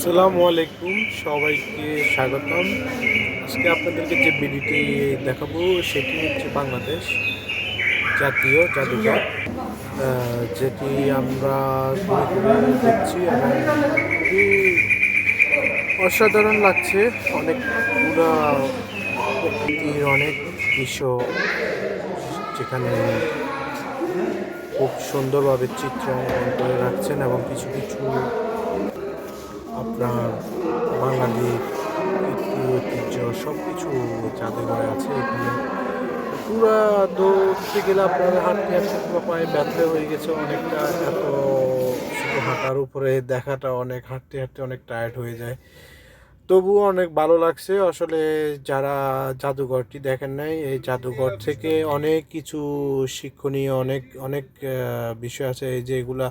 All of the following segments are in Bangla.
আসসালামু আলাইকুম, সবাইকে স্বাগতম। আজকে আপনাদেরকে যে ভিডিওটি দেখাবো, সেটি হচ্ছে বাংলাদেশ জাতীয় জাদুঘর। যেটি আমরা দেখছি এবং অসাধারণ লাগছে। অনেক পুরা প্রকৃতির অনেক দৃশ্য যেখানে খুব সুন্দরভাবে চিত্র করে রাখছেন এবং কিছু কিছু আপনার বাঙালি ঐতিহ্য সব কিছু জাদুঘরে আছে এখানে। পুরা দৌড়তে গেলে আপনার হাঁটতে হাঁটতে পুরো পায়ে ব্যথা হয়ে গেছে অনেকটা। এত শুধু হাঁটার উপরে দেখাটা অনেক, হাঁটতে হাঁটতে অনেক টায়ার্ড হয়ে যায়। তবুও অনেক ভালো লাগছে। আসলে যারা জাদুঘরটি দেখেন নাই, এই জাদুঘর থেকে অনেক কিছু শিক্ষণীয়, অনেক অনেক বিষয় আছে। এই যে এগুলা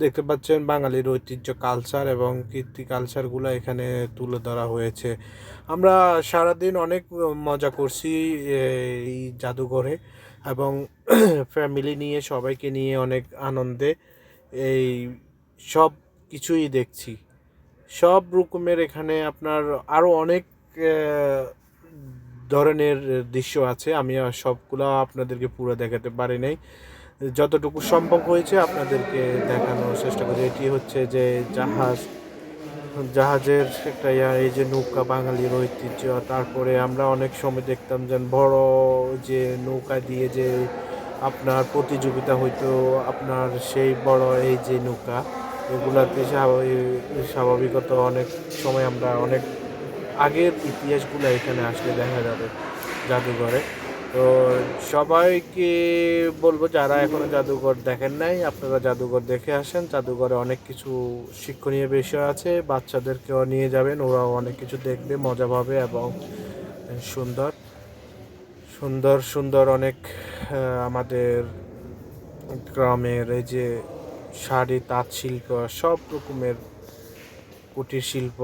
দেখতে পাচ্ছেন, বাঙালির ঐতিহ্য কালচার এবং কীর্তি কালচারগুলো এখানে তুলে ধরা হয়েছে। আমরা সারাদিন অনেক মজা করছি এই জাদুঘরে এবং ফ্যামিলি নিয়ে, সবাইকে নিয়ে অনেক আনন্দে এই সব কিছুই দেখছি। সব রকমের এখানে আপনার আরও অনেক ধরনের দৃশ্য আছে। আমি সবগুলো আপনাদেরকে পুরো দেখাতে পারি নাই। যতটুকু সম্ভব হয়েছে আপনাদেরকে দেখানোর চেষ্টা করি। এটি হচ্ছে যে জাহাজ, জাহাজের একটা ইয়া, এই যে নৌকা বাঙালির ঐতিহ্য। তারপরে আমরা অনেক সময় দেখতাম যে বড় যে নৌকা দিয়ে যে আপনার প্রতিযোগিতা হইতো, আপনার সেই বড় এই যে নৌকা। স্বাভাবিক- স্বাভাবিকত অনেক সময় আমরা অনেক আগের ইতিহাসগুলো এখানে আসলে দেখা যাবে জাদুঘরে। তো সবাইকে বলব যারা এখনও জাদুঘর দেখেন নাই, আপনারা জাদুঘর দেখে আসেন। জাদুঘরে অনেক কিছু শিক্ষণীয় বিষয় আছে, বাচ্চাদেরকেও নিয়ে যাবেন, ওরাও অনেক কিছু দেখবে, মজা পাবে এবং সুন্দর। সুন্দর সুন্দর অনেক আমাদের গ্রামের এই যে শাড়ি তাঁত শিল্প সব রকমের কুটির শিল্প